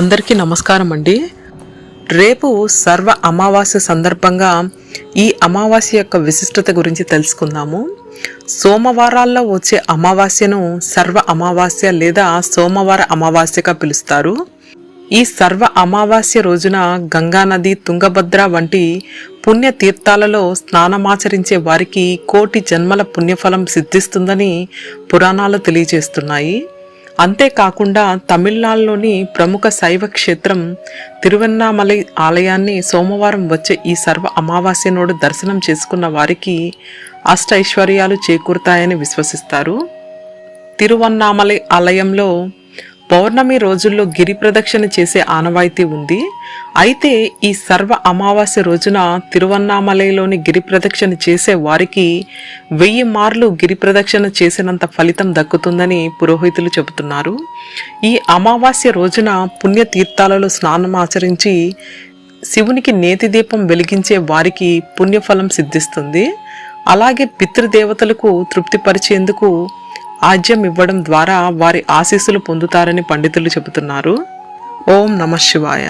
అందరికీ నమస్కారం అండి. రేపు సర్వ అమావాస్య సందర్భంగా ఈ అమావాస్య యొక్క విశిష్టత గురించి తెలుసుకుందాము. సోమవారాల్లో వచ్చే అమావాస్యను సర్వ అమావాస్య లేదా సోమవార అమావాస్యగా పిలుస్తారు. ఈ సర్వ అమావాస్య రోజున గంగానది తుంగభద్ర వంటి పుణ్య తీర్థాలలో స్నానమాచరించే వారికి కోటి జన్మల పుణ్యఫలం సిద్ధిస్తుందని పురాణాలు తెలియజేస్తున్నాయి. అంతేకాకుండా తమిళనాడులోని ప్రముఖ శైవ క్షేత్రం తిరువన్నామలై ఆలయాన్ని సోమవారం వచ్చే ఈ సర్వ అమావాస్య నోడు దర్శనం చేసుకున్న వారికి అష్ట ఐశ్వర్యాలు చేకూరుతాయని విశ్వసిస్తారు. తిరువన్నామలై ఆలయంలో పౌర్ణమి రోజుల్లో గిరి ప్రదక్షిణ చేసే ఆనవాయితీ ఉంది. అయితే ఈ సర్వ అమావాస్య రోజున తిరువన్నామలైలోని గిరి ప్రదక్షిణ చేసే వారికి వెయ్యి మార్లు గిరి ప్రదక్షిణ చేసినంత ఫలితం దక్కుతుందని పురోహితులు చెబుతున్నారు. ఈ అమావాస్య రోజున పుణ్యతీర్థాలలో స్నానం ఆచరించి శివునికి నేతి దీపం వెలిగించే వారికి పుణ్యఫలం సిద్ధిస్తుంది. అలాగే పితృదేవతలకు తృప్తిపరిచేందుకు ఆజ్యం ఇవ్వడం ద్వారా వారి ఆశీస్సులు పొందుతారని పండితులు చెబుతున్నారు. ఓం నమ శివాయ.